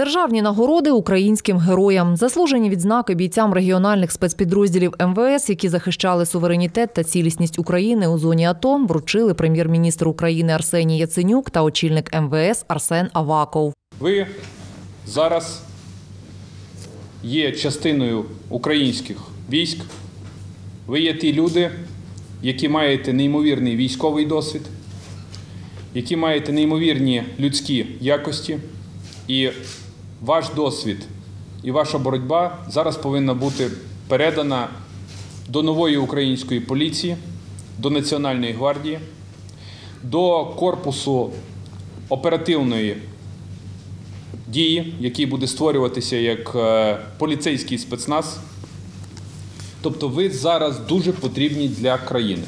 Державні нагороди українським героям, заслужені відзнаки бійцям регіональних спецпідрозділів МВС, які захищали суверенітет та цілісність України у зоні АТО, вручили прем'єр-міністр України Арсеній Яценюк та очільник МВС Арсен Аваков. Ви зараз є частиною українських військ. Ви є ті люди, які маєте неймовірний військовий досвід, які маєте неймовірні людські якості. І ваш досвід і ваша боротьба зараз повинна бути передана до нової української поліції, до Національної гвардії, до корпусу оперативної дії, який буде створюватися як е, поліцейський спецназ. Тобто ви зараз дуже потрібні для країни.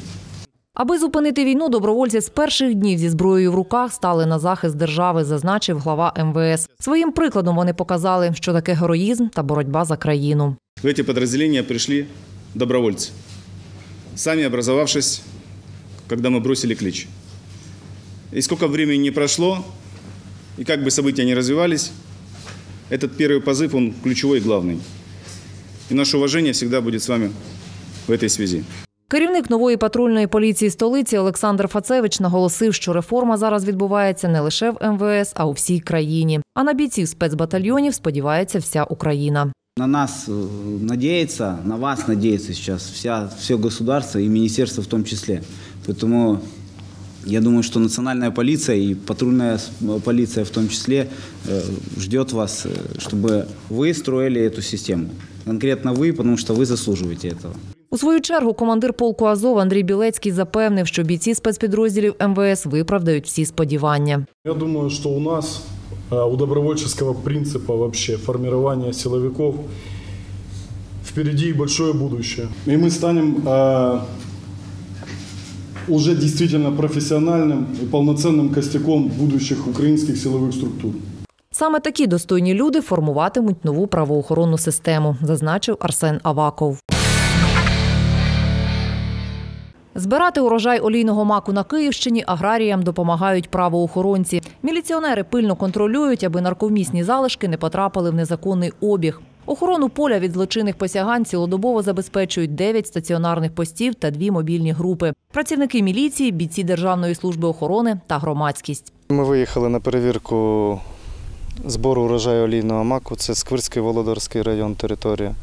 Аби зупинити війну, добровольці з перших днів зі зброєю в руках стали на захист держави, зазначив глава МВС. Своїм прикладом вони показали, що таке героїзм та боротьба за країну. В эти подразделения пришли добровольцы, сами образовавшись, когда мы бросили клич. И сколько времени не прошло, и как бы события ни развивались, этот первый позыв, он ключевой и главный. И наше уважение всегда будет с вами в этой связи. Керівник нової патрульної поліції столиці Олександр Фацевич наголосив, що реформа зараз відбувається не лише в МВС, а у всій країні. А на бійців спецбатальйонів сподівається вся Україна. На нас э, надеется, на вас надеется сейчас вся, все государство и министерство в том числе. Поэтому я думаю, что национальная полиция и патрульная с- полиция в том числе э, ждет вас, э, чтобы вы строили эту систему. Конкретно вы, потому что вы заслуживаете этого. У свою чергу командир полку Азов Андрій Білецький запевнив, що бійці спецпідрозділів МВС виправдають всі сподівання. Я думаю, что у нас, э, у добровольческого принципа вообще формирования силовиков впереди большое будущее. И мы станем э, уже действительно профессиональным и полноценным костяком будущих украинских силовых структур. Саме такі достойні люди формуватимуть нову правоохоронну систему, зазначив Арсен Аваков. Збирати урожай олійного маку на Київщині аграріям допомагають правоохоронці. Міліціонери пильно контролюють, аби нарковмісні залишки не потрапили в незаконний обіг. Охорону поля від злочинних посягань цілодобово забезпечують 9 стаціонарних постів та дві мобільні групи. Працівники міліції, бійці Державної служби охорони та громадськість. Ми виїхали на перевірку збору урожаю олійного маку. Це Сквирський Володарський район територія.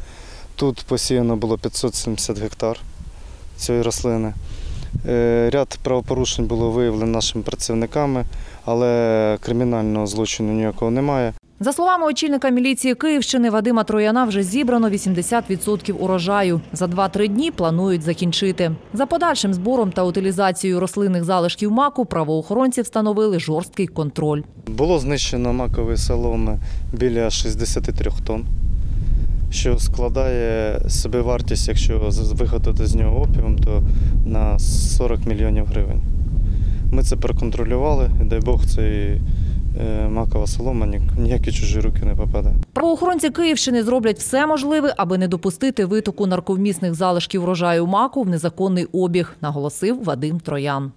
Тут посіяно було 570 гектар цієї рослини. Е, Ряд правопорушень було виявлено нашими працівниками, але кримінального злочину ніякого немає. За словами очільника міліції Київщини Вадима Трояна, вже зібрано 80% урожаю. За 2-3 дні планують закінчити. За подальшим збором та утилізацією рослинних залишків маку правоохоронці встановили жорсткий контроль. Було знищено макової соломи біля 63 тонн, що складає собівартість, якщо виготовити з нього опіум, то на 40 мільйонів гривень. Ми це проконтролювали, і дай Бог, цей е, макова солома ні- ніякі чужі руки не попаде. Правоохоронці Київщини зроблять все можливе, аби не допустити витоку нарковмісних залишків врожаю маку в незаконний обіг, наголосив Вадим Троян.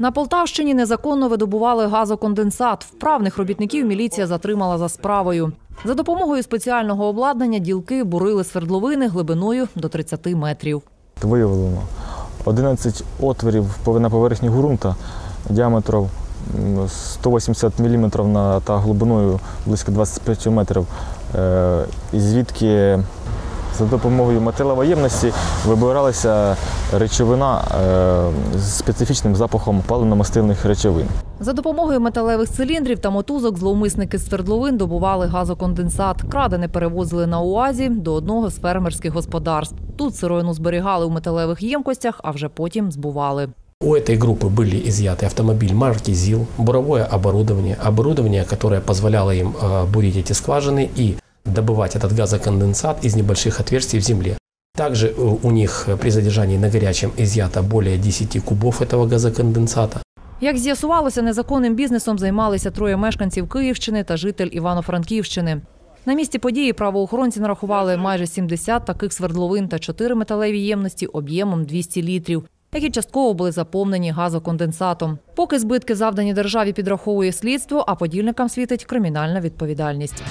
На Полтавщині незаконно видобували газоконденсат. Вправних робітників міліція затримала за справою. За допомогою спеціального обладнання ділки бурили свердловини глибиною до 30 метрів. Виявлено 11 отворів на поверхні ґрунта діаметром 180 мм та глибиною близько 25 метрів, е, звідки за допомогою металовоємності вибиралася речовина е, з специфічним запахом паливно-мастильних речовин. За допомогою металевих циліндрів та мотузок зловмисники з свердловин добували газоконденсат. Крадене перевозили на УАЗі до одного з фермерських господарств. Тут сировину зберігали у металевих ємкостях, а вже потім збували. У этой группы были изъяты автомобиль марки ЗИЛ, буровое оборудование, оборудование, которое позволяло им э, бурить эти скважины и добывать этот газоконденсат из небольших отверстий в земле. Также э, у них э, при задержании на горячем изъято более 10 кубов этого газоконденсата. Як з'ясувалося, незаконним бізнесом займалися троє мешканців Київщини та житель Івано-Франківщини. На місці події правоохоронці нарахували майже 70 таких свердловин та 4 металеві ємності об'ємом 200 літрів. які частково були заповнені газоконденсатом. Поки збитки завдані державі підраховує слідство, а подільникам світить кримінальна відповідальність.